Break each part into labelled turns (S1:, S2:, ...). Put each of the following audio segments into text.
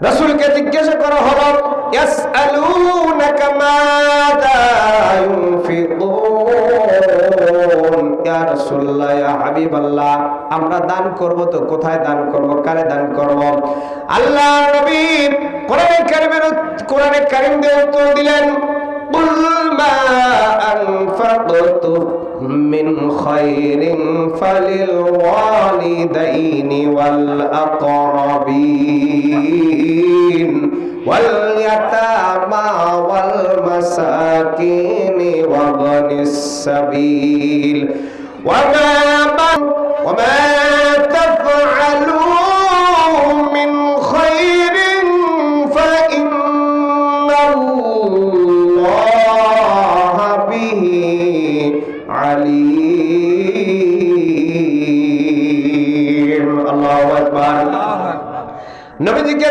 S1: রসুলকে জিজ্ঞাসা করা হল আমরা দান করব তো, কোথায় দান করব, কারে দান করব? আল্লাহ নবী কোরআনে কারিমের কোরআনে কারিম দিয়ে উত্তর দিলেন, কুল من خير فللوالدين والأقربين واليتامى والمساكين وابن السبيل وما وما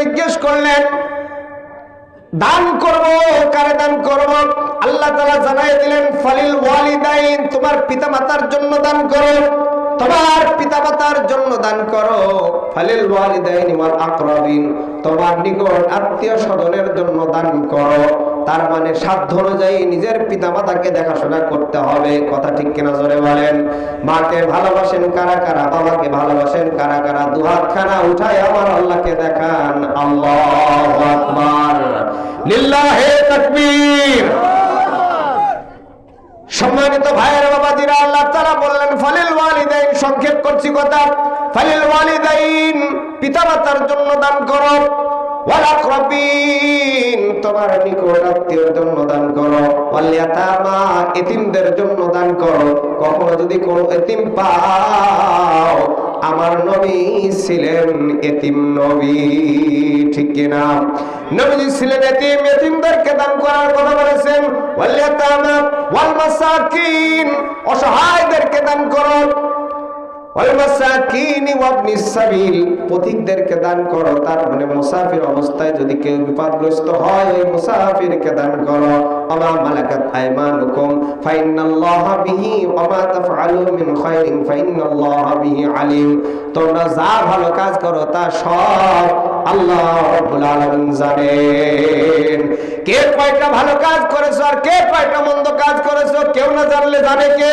S1: জিজ্ঞেস করলেন, দান করব, কারে দান করব? আল্লাহ তালা জানাই দিলেন, ফালিল ওয়ালিদাইন, তোমার পিতা মাতার জন্য দান করো, তোমার পিতা মাতার জন্য দান করো। ফালিল ওয়ালিদাইন ইমাল আকরাবিন, তোমার নিকট আত্মীয় স্বজনের জন্য দান করো। তার মানে সাধ্য অনুযায়ী নিজের পিতামাতাকে দেখাশোনা করতে হবে। কথা ঠিক কিনা জোরে বলেন? মাকে ভালোবাসেন কারা কারা? বাবাকে ভালোবাসেন কারা কারা? দুহাত খানা উঠায় আমার আল্লাহকে দেখান। আল্লাহু সম্মানিত ভাইয়ের বাবাজিরা, আল্লাহ তাআলা বললেন, ফালিল ওয়ালিদাইন, সংক্ষেপ করছি কথা, ফালিল ওয়ালিদাইন, পিতামাতার জন্য দান করো। তোমার নিকট জন্য দান করো। এতিমদের জন্য দান করো। কখনো যদি কোনো এতিম পাও, আমার নবী ছিলেন এতিম নবী, ঠিক কিনা? নবীজি ছিলেন এতিম, এতিমদেরকে দান করার কথা বলেছেন। ওয়াল মানে তোমরা যা ভালো কাজ করো, তা সব আল্লাহ জানেন। কে কয়টা ভালো কাজ করেছ আর কে কয়টা মন্দ কাজ করেছ, কেউ না জানলে জানে কে?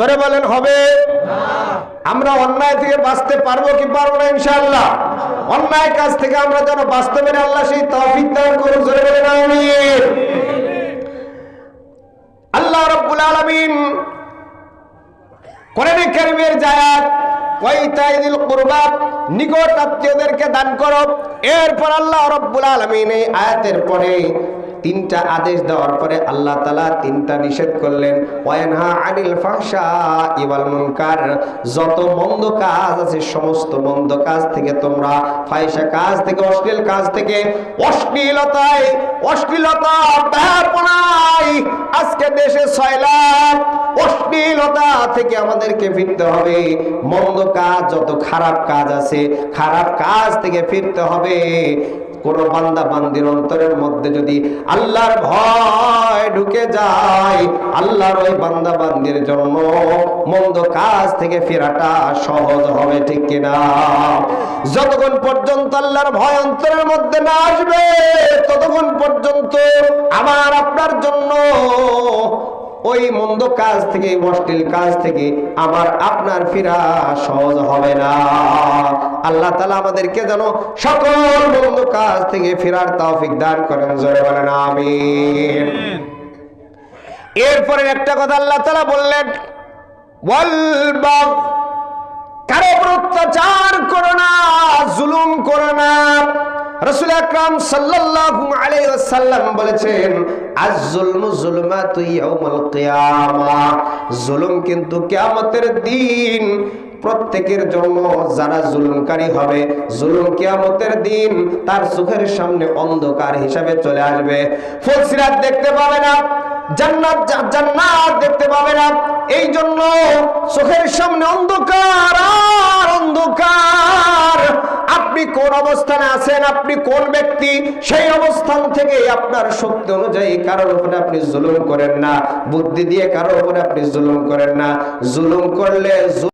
S1: জোরে বলেন, হবে। আমরা অন্যায় থেকে বাঁচতে পারব কি পারব না, ইনশাআল্লাহ। অন্যায় কাজ থেকে আমরা যেন পারি, আল্লাহ সেই তৌফিক দান করুন জোরে বলেন, আমিন। আল্লাহ রাব্বুল আলামিন কোরআনে কারীমের জায়াত নিকট আত্মীয়দেরকে দান করো। এরপর আল্লাহ রাব্বুল এই আয়াতের পরে তিনটা আদেশ দেওয়ার পরে আল্লাহ তালা তিনটা নিষেধ করলেন আনিল মুনকার, যত মন্দ কাজ আছে সমস্ত মন্দ কাজ থেকে তোমরা ফাহিশা কাজ থেকে, অশ্লীল কাজ থেকে অশ্লীলতায়, অশ্লীলতা আজকে দেশে ছয় অশ্লীলতা থেকে আমাদেরকে ফিরতে হবে। মন্দ কাজ, যত খারাপ কাজ আছে, খারাপ কাজ থেকে ফিরতে হবে। কোন বান্দা বান্দির অন্তরের মধ্যে যদি আল্লাহর ভয় ঢুকে যায়, আল্লাহর ওই বান্দা বান্দির জন্য মন্দ কাজ থেকে ফেরাটা সহজ হবে, ঠিক কিনা? যতক্ষণ পর্যন্ত আল্লাহর ভয় অন্তরের মধ্যে না আসবে, ততক্ষণ পর্যন্ত আমার আপনার জন্য ওই মন্দ কাজ থেকে অশ্লীল কাজ থেকে আমার আপনার ফিরা সহজ হবে না। আল্লাহ তালা আমাদেরকে যেন সকল মন্দ কাজ থেকে ফেরার তৌফিক দান করেন, জোরে বলেন, আমিন। এরপরে একটা কথা আল্লাহ তালা বললেন কারও অত্যাচার করো না, জুলুম রসুল আকরাম সাল্লাল্লাহু আলাইহি ওয়াসাল্লাম বলেছেন আজ জুলমু জুলমাতু ইয়াউমাল কিয়ামা। জুলুম কিন্তু কিয়ামতের দিন, প্রত্যেকের জন্য যারা জুলুমকারী হবে, জুলুম কিয়ামতের দিন তার চোখের সামনে অন্ধকার হিসাবে চলে আসবে। ফলসিরাত দেখতে পাবে না, জান্নাত জান্নাত দেখতে পাবে না এই জন্য চোখের সামনে অন্ধকার আর অন্ধকার। আপনি কোন অবস্থানে আছেন, আপনি কোন ব্যক্তি, সেই অবস্থান থেকে আপনার শক্তি অনুযায়ী কারোর উপরে আপনি জুলুম করেন না। বুদ্ধি দিয়ে কারোর উপরে আপনি জুলুম করেন না। জুলুম করলে